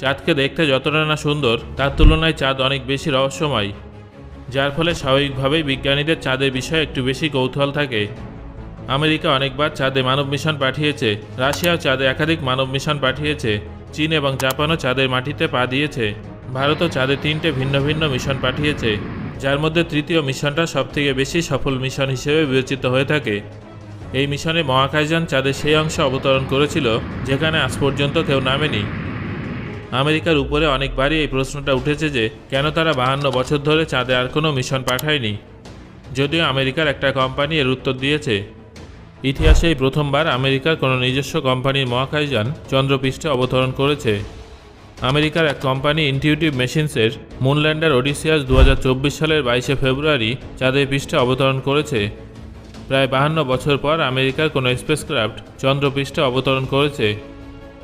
চাঁদকে দেখতে যতটা না সুন্দর, তার তুলনায় চাঁদ অনেক বেশি রহস্যময়, যার ফলে স্বাভাবিকভাবেই বিজ্ঞানীদের চাঁদের বিষয়ে একটু বেশি কৌতূহল থাকে। আমেরিকা অনেকবার চাঁদে মানব মিশন পাঠিয়েছে, রাশিয়াও চাঁদে একাধিক মানব মিশন পাঠিয়েছে, চীন এবং জাপানও চাঁদের মাটিতে পা দিয়েছে, ভারতও চাঁদে তিনটে ভিন্ন ভিন্ন মিশন পাঠিয়েছে, যার মধ্যে তৃতীয় মিশনটা সবথেকে বেশি সফল মিশন হিসেবে বিবেচিত হয়ে থাকে। এই মিশনে মহাকাশযান চাঁদের সেই অংশে অবতরণ করেছিল, যেখানে আজ পর্যন্ত কেউ নামেনি। আমেরিকার উপরে অনেকবারই এই প্রশ্নটা উঠেছে যে, কেন তারা বাহান্ন বছর ধরে চাঁদে আর কোনো মিশন পাঠায়নি? যদিও আমেরিকার একটা কোম্পানি এর উত্তর দিয়েছে। ইতিহাসে এই প্রথমবার আমেরিকার কোনো নিজস্ব কোম্পানির মহাকাশযান চন্দ্রপৃষ্ঠে অবতরণ করেছে। আমেরিকার এক কোম্পানি ইনটিউটিভ মেশিনসের মুনল্যান্ডার ওডিসিয়াস দু সালের বাইশে ফেব্রুয়ারি চাঁদের পৃষ্ঠে অবতরণ করেছে। প্রায় বাহান্ন বছর পর আমেরিকার কোনো স্পেসক্রাফট চন্দ্রপৃষ্ঠে অবতরণ করেছে।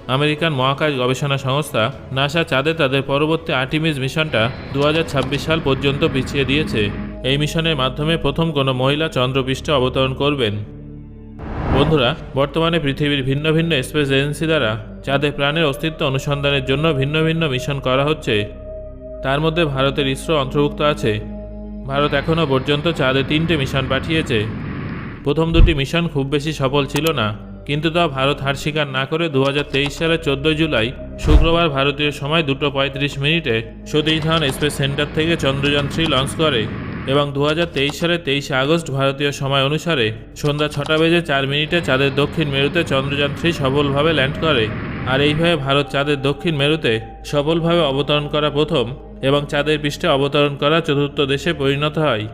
আমেরিকান মহাকাশ গবেষণা সংস্থা নাসা চাঁদে তাদের পরবর্তী আর্টিমিস মিশনটা দু হাজার ছাব্বিশ সাল পর্যন্ত পিছিয়ে দিয়েছে। এই মিশনের মাধ্যমে প্রথম কোনো মহিলা চন্দ্রপৃষ্ঠে অবতরণ করবেন। বন্ধুরা, বর্তমানে পৃথিবীর ভিন্ন ভিন্ন স্পেস এজেন্সি দ্বারা চাঁদে প্রাণের অস্তিত্ব অনুসন্ধানের জন্য ভিন্ন ভিন্ন মিশন করা হচ্ছে। তার মধ্যে ভারতের ইসরো অন্তর্ভুক্ত আছে। ভারত এখনও পর্যন্ত চাঁদে তিনটে মিশন পাঠিয়েছে। প্রথম দুটি মিশন খুব বেশি সফল ছিল না। কিন্তু তা ভারত হার স্বীকার না করে দু সালের চোদ্দোই জুলাই শুক্রবার ভারতীয় সময় দুটো পঁয়ত্রিশ মিনিটে সতীশ ধাওয়ান স্পেস সেন্টার থেকে চন্দ্রযান থ্রি লঞ্চ করে এবং দু সালের তেইশে আগস্ট ভারতীয় সময় অনুসারে সন্ধ্যা ছটা বেজে চার মিনিটে চাঁদের দক্ষিণ মেরুতে চন্দ্রযান থ্রি সফলভাবে ল্যান্ড করে আর এইভাবে ভারত চাঁদের দক্ষিণ মেরুতে সফলভাবে অবতরণ করা প্রথম এবং চাঁদের পৃষ্ঠে অবতরণ করা চতুর্থ দেশে পরিণত হয়।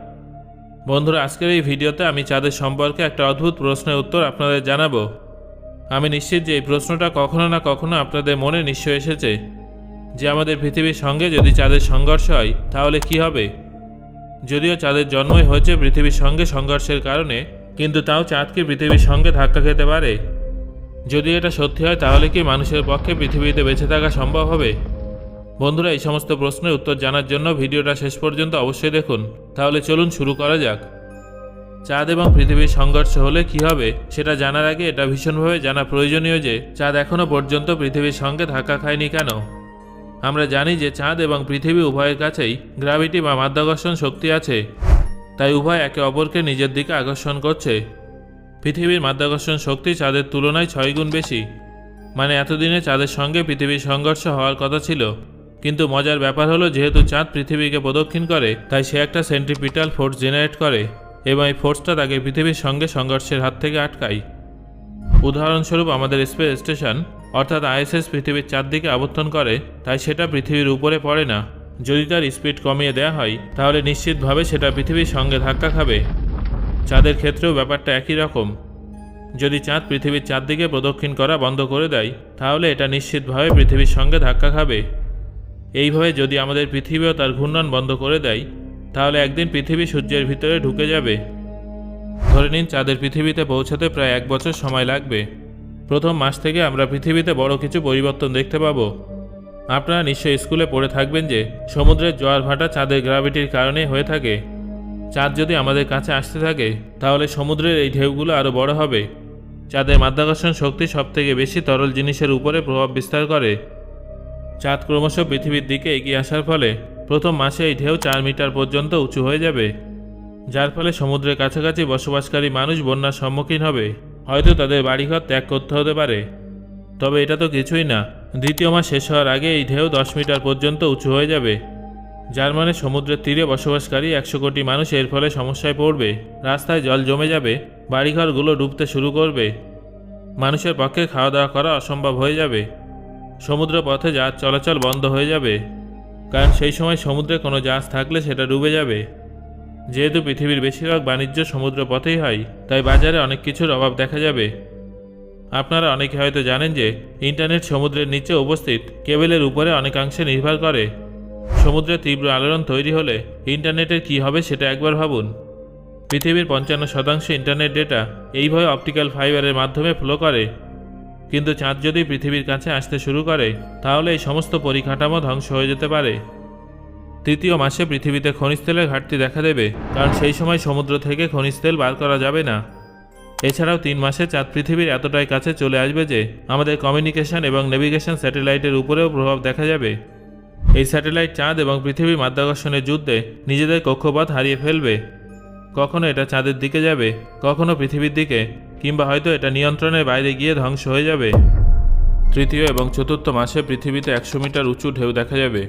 বন্ধুরা, আজকের এই ভিডিওতে আমি চাঁদের সম্পর্কে একটা অদ্ভুত প্রশ্নের উত্তর আপনাদের জানাব। আমি নিশ্চিত যে এই প্রশ্নটা কখনো না কখনো আপনাদের মনে নিশ্চয় এসেছে যে আমাদের পৃথিবীর সঙ্গে যদি চাঁদের সংঘর্ষ হয়, তাহলে কি হবে? যদিও চাঁদের জন্মই হয়েছে পৃথিবীর সঙ্গে সংঘর্ষের কারণে, কিন্তু তাও চাঁদ কি পৃথিবীর সঙ্গে ধাক্কা খেতে পারে? যদি এটা সত্যি হয়, তাহলে কি মানুষের পক্ষে পৃথিবীতে বেঁচে থাকা সম্ভব হবে? বন্ধুরা, এই সমস্ত প্রশ্নের উত্তর জানার জন্য ভিডিওটা শেষ পর্যন্ত অবশ্যই দেখুন। তাহলে চলুন শুরু করা যাক। চাঁদ এবং পৃথিবীর সংঘর্ষ হলে কি হবে, সেটা জানার আগে এটা ভীষণভাবে জানা প্রয়োজনীয় যে, চাঁদ এখনও পর্যন্ত পৃথিবীর সঙ্গে ধাক্কা খায়নি কেন? আমরা জানি যে, চাঁদ এবং পৃথিবী উভয়ের কাছেই গ্র্যাভিটি বা মাধ্যাকর্ষণ শক্তি আছে। তাই উভয় একে অপরকে নিজের দিকে আকর্ষণ করছে। পৃথিবীর মাধ্যাকর্ষণ শক্তি চাঁদের তুলনায় ছয় গুণ বেশি। মানে এতদিনে চাঁদের সঙ্গে পৃথিবীর সংঘর্ষ হওয়ার কথা ছিল। কিন্তু মজার ব্যাপার হলো, যেহেতু চাঁদ পৃথিবীকে প্রদক্ষিণ করে, তাই সে একটা সেন্ট্রিপিটাল ফোর্স জেনারেট করে এবং এই ফোর্সটা তাকে পৃথিবীর সঙ্গে সংঘর্ষের হাত থেকে আটকায়। উদাহরণস্বরূপ আমাদের স্পেস স্টেশন অর্থাৎ আইএসএস পৃথিবীর চারদিকে আবর্তন করে, তাই সেটা পৃথিবীর উপরে পড়ে না। যদি তার স্পিড কমিয়ে দেওয়া হয়, তাহলে নিশ্চিতভাবে সেটা পৃথিবীর সঙ্গে ধাক্কা খাবে। চাঁদের ক্ষেত্রেও ব্যাপারটা একই রকম। যদি চাঁদ পৃথিবীর চারদিকে প্রদক্ষিণ করা বন্ধ করে দেয়, তাহলে এটা নিশ্চিতভাবে পৃথিবীর সঙ্গে ধাক্কা খাবে। এইভাবে যদি আমাদের পৃথিবীও তার ঘূর্ণন বন্ধ করে দেয়, তাহলে একদিন পৃথিবী সূর্যের ভিতরে ঢুকে যাবে। ধরে নিন চাঁদের পৃথিবীতে পৌঁছাতে প্রায় এক বছর সময় লাগবে। প্রথম মাস থেকে আমরা পৃথিবীতে বড় কিছু পরিবর্তন দেখতে পাবো। আপনারা নিশ্চয়ই স্কুলে পড়ে থাকবেন যে, সমুদ্রের জোয়ার ভাটা চাঁদের গ্রাভিটির কারণে হয়ে থাকে। চাঁদ যদি আমাদের কাছে আসতে থাকে, তাহলে সমুদ্রের এই ঢেউগুলো আরও বড় হবে। চাঁদের মাধ্যাকর্ষণ শক্তি সবথেকে বেশি তরল জিনিসের উপরে প্রভাব বিস্তার করে। চাঁদ ক্রমশ পৃথিবীর দিকে এগিয়ে আসার ফলে প্রথম মাসে এই ঢেউ চার মিটার পর্যন্ত উঁচু হয়ে যাবে, যার ফলে সমুদ্রের কাছাকাছি বসবাসকারী মানুষ বন্যার সম্মুখীন হবে। হয়তো তাদের বাড়িঘর ত্যাগ করতে হতে পারে। তবে এটা তো কিছুই না। দ্বিতীয় মাস শেষ হওয়ার আগে এই ঢেউ দশ মিটার পর্যন্ত উঁচু হয়ে যাবে, যার মানে সমুদ্রের তীরে বসবাসকারী একশো কোটি মানুষ এর ফলে সমস্যায় পড়বে। রাস্তায় জল জমে যাবে, বাড়িঘরগুলো ডুবতে শুরু করবে। মানুষের পক্ষে খাওয়া দাওয়া করা অসম্ভব হয়ে যাবে। সমুদ্র পথে জাহাজ চলাচল বন্ধ হয়ে যাবে। কারণ সেই সময় সমুদ্রে কোনো জাহাজ থাকলে সেটা ডুবে যাবে। যেহেতু পৃথিবীর বেশিরভাগ বাণিজ্য সমুদ্র পথেই হয়, তাই বাজারে অনেক কিছুর অভাব দেখা যাবে। আপনারা অনেকে হয়তো জানেন যে, ইন্টারনেট সমুদ্রের নিচে উপস্থিত কেবেলের উপরে অনেকাংশে নির্ভর করে। সমুদ্রের তীব্র আলোড়ন তৈরি হলে ইন্টারনেটের কী হবে সেটা একবার ভাবুন। পৃথিবীর পঞ্চান্ন শতাংশ ইন্টারনেট ডেটা এইভাবে অপটিক্যাল ফাইবারের মাধ্যমে ফ্লো করে। কিন্তু চাঁদ যদি পৃথিবীর কাছে আসতে শুরু করে, তাহলে এই সমস্ত পরিকাঠামো ধ্বংস হয়ে যেতে পারে। তৃতীয় মাসে পৃথিবীতে খনিজ তেলের ঘাটতি দেখা দেবে, কারণ সেই সময় সমুদ্র থেকে খনিজ তেল বার করা যাবে না। এছাড়াও তিন মাসে চাঁদ পৃথিবীর এতটাই কাছে চলে আসবে যে, আমাদের কমিউনিকেশন এবং নেভিগেশন স্যাটেলাইটের উপরেও প্রভাব দেখা যাবে। এই স্যাটেলাইট চাঁদ এবং পৃথিবীর মাধ্যাকর্ষণের যুদ্ধে নিজেদের কক্ষপথ হারিয়ে ফেলবে। কখনো এটা চাঁদের দিকে যাবে, কখনো পৃথিবীর দিকে। কিংবা হয়তো এটা নিয়ন্ত্রণের বাইরে গিয়ে ধ্বংস হয়ে যাবে। তৃতীয় এবং চতুর্থ মাসে পৃথিবীতে একশো মিটার উঁচু ঢেউ দেখা যাবে।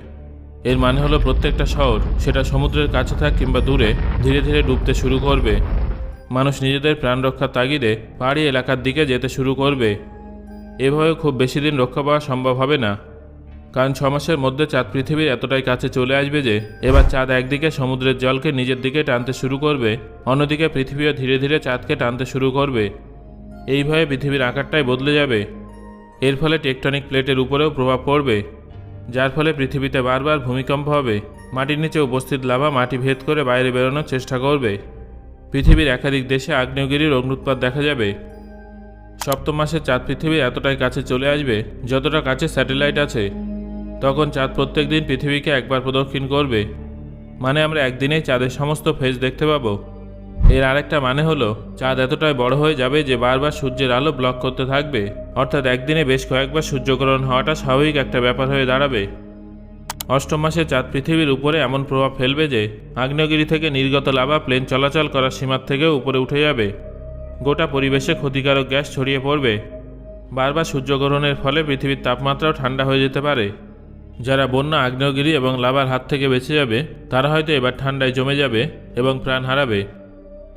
এর মানে হলো প্রত্যেকটা শহর সেটা সমুদ্রের কাছে থাক কিংবা দূরে, ধীরে ধীরে ডুবতে শুরু করবে। মানুষ নিজেদের প্রাণ রক্ষার তাগিদে পাহাড়ি এলাকার দিকে যেতে শুরু করবে। এভাবে খুব বেশি দিন রক্ষা পাওয়া সম্ভব হবে না। কারণ ছ মাসের মধ্যে চাঁদ পৃথিবীর এতটাই কাছে চলে আসবে যে, এবার চাঁদ একদিকে সমুদ্রের জলকে নিজের দিকে টানতে শুরু করবে, অন্যদিকে পৃথিবীও ধীরে ধীরে চাঁদকে টানতে শুরু করবে। এইভাবে পৃথিবীর আকারটাই বদলে যাবে। এর ফলে টেকটনিক প্লেটের উপরেও প্রভাব পড়বে, যার ফলে পৃথিবীতে বারবার ভূমিকম্প হবে। মাটির নিচে উপস্থিত লাভা মাটি ভেদ করে বাইরে বেরোনোর চেষ্টা করবে। পৃথিবীর একাধিক দেশে আগ্নেয়গিরির অগ্নুৎপাত দেখা যাবে। সপ্তম মাসে চাঁদ পৃথিবীর এতটাই কাছে চলে আসবে, যতটা কাছে স্যাটেলাইট আছে। তখন চাঁদ প্রত্যেক দিন পৃথিবীকে একবার প্রদক্ষিণ করবে। মানে আমরা একদিনেই চাঁদের সমস্ত ফেজ দেখতে পাবো। এর আরেকটা মানে হলো, চাঁদ এতটাই বড় হয়ে যাবে যে বারবার সূর্যের আলো ব্লক করতে থাকবে। অর্থাৎ একদিনে বেশ কয়েকবার সূর্যগ্রহণ হওয়াটা স্বাভাবিক একটা ব্যাপার হয়ে দাঁড়াবে। অষ্টম মাসে চাঁদ পৃথিবীর উপরে এমন প্রভাব ফেলবে যে, আগ্নেয়গিরি থেকে নির্গত লাভা প্লেন চলাচল করার সীমার থেকেও উপরে উঠে যাবে। গোটা পরিবেশে ক্ষতিকারক গ্যাস ছড়িয়ে পড়বে। বারবার সূর্যগ্রহণের ফলে পৃথিবীর তাপমাত্রাও ঠান্ডা হয়ে যেতে পারে। যারা বন্যা, আগ্নেয়গিরি এবং লাভার হাত থেকে বেঁচে যাবে, তারা হয়তো এবার ঠান্ডায় জমে যাবে এবং প্রাণ হারাবে।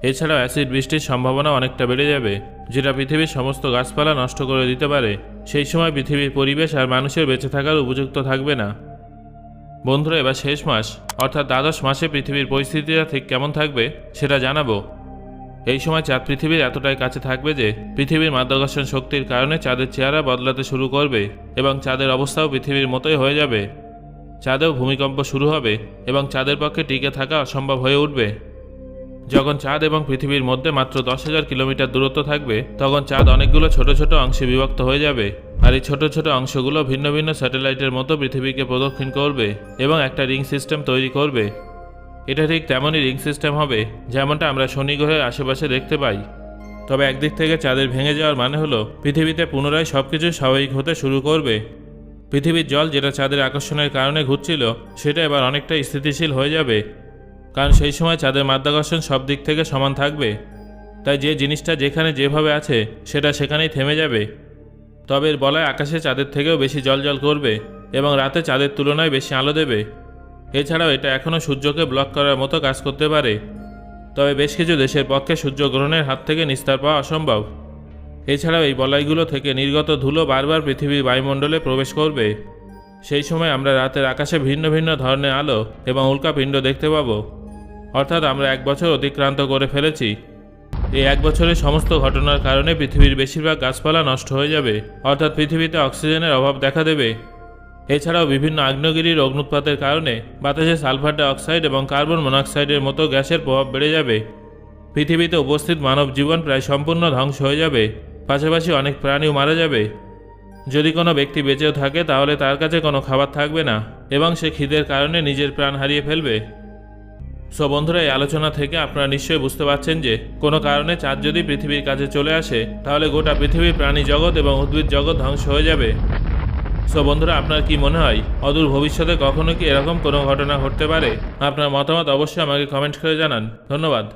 এছাড়াও অ্যাসিড বৃষ্টির সম্ভাবনা অনেকটা বেড়ে যাবে, যেটা পৃথিবীর সমস্ত গাছপালা নষ্ট করে দিতে পারে। সেই সময় পৃথিবীর পরিবেশ আর মানুষের বেঁচে থাকার উপযুক্ত থাকবে না। বন্ধুরা, এবার শেষ মাস, অর্থাৎ দ্বাদশ মাসে পৃথিবীর পরিস্থিতিটা ঠিক কেমন থাকবে, সেটা জানাব। এই সময় চাঁদ পৃথিবীর এতটাই কাছে থাকবে যে পৃথিবীর মাধ্যাকর্ষণ শক্তির কারণে চাঁদের চেহারা বদলাতে শুরু করবে এবং চাঁদের অবস্থাও পৃথিবীর মতোই হয়ে যাবে। চাঁদেও ভূমিকম্প শুরু হবে এবং চাঁদের পক্ষে টিকে থাকা অসম্ভব হয়ে উঠবে। যখন চাঁদ এবং পৃথিবীর মধ্যে মাত্র দশ হাজার কিলোমিটার দূরত্ব থাকবে, তখন চাঁদ অনেকগুলো ছোট ছোট অংশে বিভক্ত হয়ে যাবে আর এই ছোট ছোট অংশগুলো ভিন্ন ভিন্ন স্যাটেলাইটের মতো পৃথিবীকে প্রদক্ষিণ করবে এবং একটা রিং সিস্টেম তৈরি করবে। এটা ঠিক তেমনই রিং সিস্টেম হবে, যেমনটা আমরা শনি গ্রহের আশেপাশে দেখতে পাই। তবে একদিক থেকে চাঁদের ভেঙে যাওয়ার মানে হলো, পৃথিবীতে পুনরায় সব কিছু স্বাভাবিক হতে শুরু করবে। পৃথিবীর জল যেটা চাঁদের আকর্ষণের কারণে ঘুরছিল, সেটা এবার অনেকটা স্থিতিশীল হয়ে যাবে। কারণ সেই সময় চাঁদের মাধ্যাকর্ষণ সব দিক থেকে সমান থাকবে। তাই যে জিনিসটা যেখানে যেভাবে আছে, সেটা সেখানেই থেমে যাবে। তবে এর বলায় আকাশে চাঁদের থেকেও বেশি জল জল করবে, এবং রাতে চাঁদের তুলনায় বেশি আলো দেবে। এছাড়াও এটা এখনও সূর্যকে ব্লক করার মতো কাজ করতে পারে। তবে বেশ কিছু দেশের পক্ষে সূর্যগ্রহণের হাত থেকে নিস্তার পাওয়া অসম্ভব। এছাড়াও এই বলয়গুলো থেকে নির্গত ধুলো বারবার পৃথিবীর বায়ুমণ্ডলে প্রবেশ করবে। সেই সময় আমরা রাতের আকাশে ভিন্ন ভিন্ন ধরনের আলো এবং উল্কাপিণ্ড দেখতে পাবো। অর্থাৎ আমরা এক বছর অতিক্রান্ত করে ফেলেছি। এই এক বছরের সমস্ত ঘটনার কারণে পৃথিবীর বেশিরভাগ গাছপালা নষ্ট হয়ে যাবে। অর্থাৎ পৃথিবীতে অক্সিজেনের অভাব দেখা দেবে। এছাড়াও বিভিন্ন আগ্নেয়গিরির অগ্নুৎপাতের কারণে বাতাসে সালফার ডাইঅক্সাইড এবং কার্বন মনোক্সাইডের মতো গ্যাসের প্রভাব বেড়ে যাবে। পৃথিবীতে উপস্থিত মানব জীবন প্রায় সম্পূর্ণ ধ্বংস হয়ে যাবে, পাশাপাশি অনেক প্রাণীও মারা যাবে। যদি কোনো ব্যক্তি বেঁচেও থাকে, তাহলে তার কাছে কোনো খাবার থাকবে না এবং সে খিদের কারণে নিজের প্রাণ হারিয়ে ফেলবে। সো বন্ধুরা, এই আলোচনা থেকে আপনারা নিশ্চয়ই বুঝতে পারছেন যে, কোনো কারণে চাঁদ যদি পৃথিবীর কাছে চলে আসে, তাহলে গোটা পৃথিবীর প্রাণী জগৎ এবং উদ্ভিদ জগৎ ধ্বংস হয়ে যাবে। সো বন্ধুরা, আপনার কি মনে হয় অদূর ভবিষ্যতে কখনো কি এরকম কোনো ঘটনা ঘটতে পারে? আপনার মতামত অবশ্যই আমাকে কমেন্ট করে জানান। ধন্যবাদ।